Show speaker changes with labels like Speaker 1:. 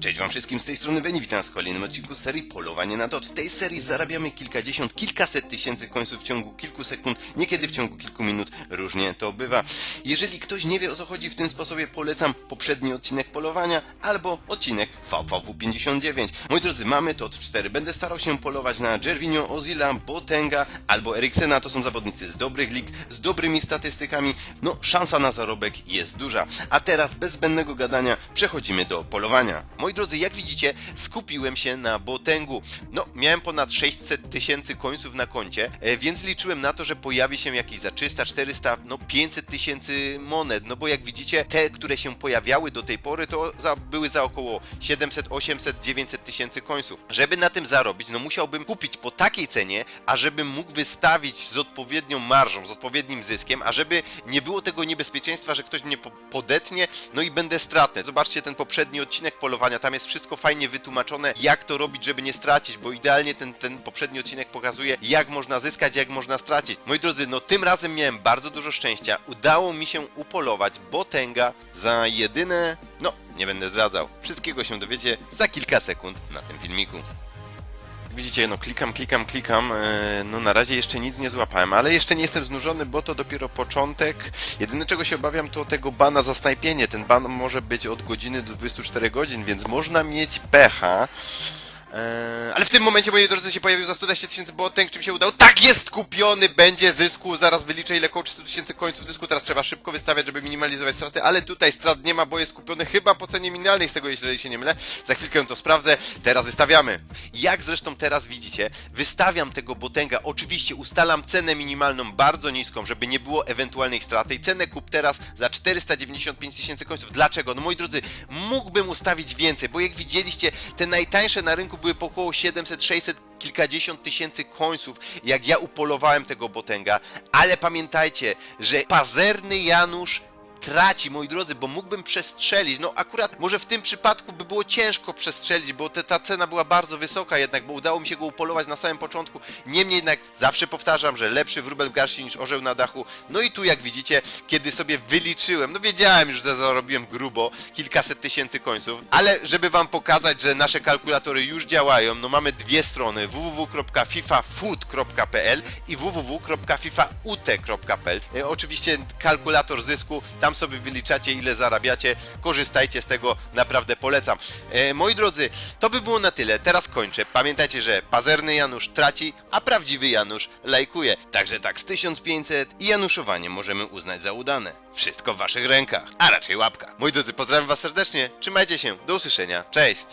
Speaker 1: Cześć wam wszystkim, z tej strony Beni, witam w kolejnym odcinku serii Polowanie na Dot. W tej serii zarabiamy kilkadziesiąt, kilkaset tysięcy końców w ciągu kilku sekund, niekiedy w ciągu kilku minut, różnie to bywa. Jeżeli ktoś nie wie o co chodzi w tym sposobie, polecam poprzedni odcinek Polowania albo odcinek VVW59. Moi drodzy, mamy TOT 4. Będę starał się polować na Jervinio, Ozila, Botenga albo Eriksena. To są zawodnicy z dobrych lig, z dobrymi statystykami. No, szansa na zarobek jest duża. A teraz, bez zbędnego gadania, przechodzimy do polowania. Moi drodzy, jak widzicie, skupiłem się na Botengu. No, miałem ponad 600 tysięcy końców na koncie, e, więc liczyłem na to, że pojawi się jakiś za 300, 400, no 500 tysięcy monet. No bo jak widzicie, te, które się pojawiały do tej pory, to za, były za około 700, 800, 900 tysięcy końców. Żeby na tym zarobić, no musiałbym kupić po takiej cenie, a żebym mógł wystawić z odpowiednią marżą, z odpowiednim zyskiem, a żeby nie było tego niebezpieczeństwa, że ktoś mnie po- podetnie, no i będę stratny. Zobaczcie ten poprzedni odcinek polowania, tam jest wszystko fajnie wytłumaczone, jak to robić, żeby nie stracić, bo idealnie ten, ten poprzedni odcinek pokazuje, jak można zyskać, jak można stracić. Moi drodzy, no tym razem miałem bardzo dużo szczęścia. Udało mi się upolować Botenga za jedyne, no nie będę zdradzał. Wszystkiego się dowiecie za kilka sekund na tym filmiku. Widzicie, no klikam, klikam, klikam. e, No na razie jeszcze nic nie złapałem, ale jeszcze nie jestem znużony, bo to dopiero początek. Jedyne czego się obawiam to tego bana za snajpienie. Ten ban może być od godziny do 24 godzin, więc można mieć pecha. Eee, ale w tym momencie, moi drodzy, się pojawił za 120 tysięcy botek, czy mi się udało? Tak jest kupiony, będzie zysku, zaraz wyliczę ile około 300 tysięcy końców zysku, teraz trzeba szybko wystawiać, żeby minimalizować straty, ale tutaj strat nie ma, bo jest kupiony chyba po cenie minimalnej, z tego jeżeli się nie mylę, za chwilkę to sprawdzę, teraz wystawiamy. Jak zresztą teraz widzicie, wystawiam tego botęga, oczywiście ustalam cenę minimalną bardzo niską, żeby nie było ewentualnej straty i cenę kup teraz za 495 tysięcy końców. Dlaczego? No moi drodzy, mógłbym ustawić więcej, bo jak widzieliście, te najtańsze na rynku były po około 700, 600, kilkadziesiąt tysięcy końców, jak ja upolowałem tego botęga, ale pamiętajcie, że pazerny Janusz traci, moi drodzy, bo mógłbym przestrzelić. No akurat może w tym przypadku by było ciężko przestrzelić, bo te, ta cena była bardzo wysoka jednak, bo udało mi się go upolować na samym początku. Niemniej jednak zawsze powtarzam, że lepszy wróbel w garści niż orzeł na dachu. No i tu jak widzicie, kiedy sobie wyliczyłem, no wiedziałem już, że zarobiłem grubo kilkaset tysięcy końców, ale żeby wam pokazać, że nasze kalkulatory już działają, no mamy dwie strony www.fifafood.pl i www.fifaut.pl. E, Oczywiście kalkulator zysku, tam sobie wyliczacie ile zarabiacie, korzystajcie z tego, naprawdę polecam. E, moi drodzy, to by było na tyle, teraz kończę. Pamiętajcie, że pazerny Janusz traci, a prawdziwy Janusz lajkuje. Także tak z 1500 i Januszowanie możemy uznać za udane. Wszystko w waszych rękach, a raczej łapka. Moi drodzy, pozdrawiam was serdecznie, trzymajcie się, do usłyszenia, cześć!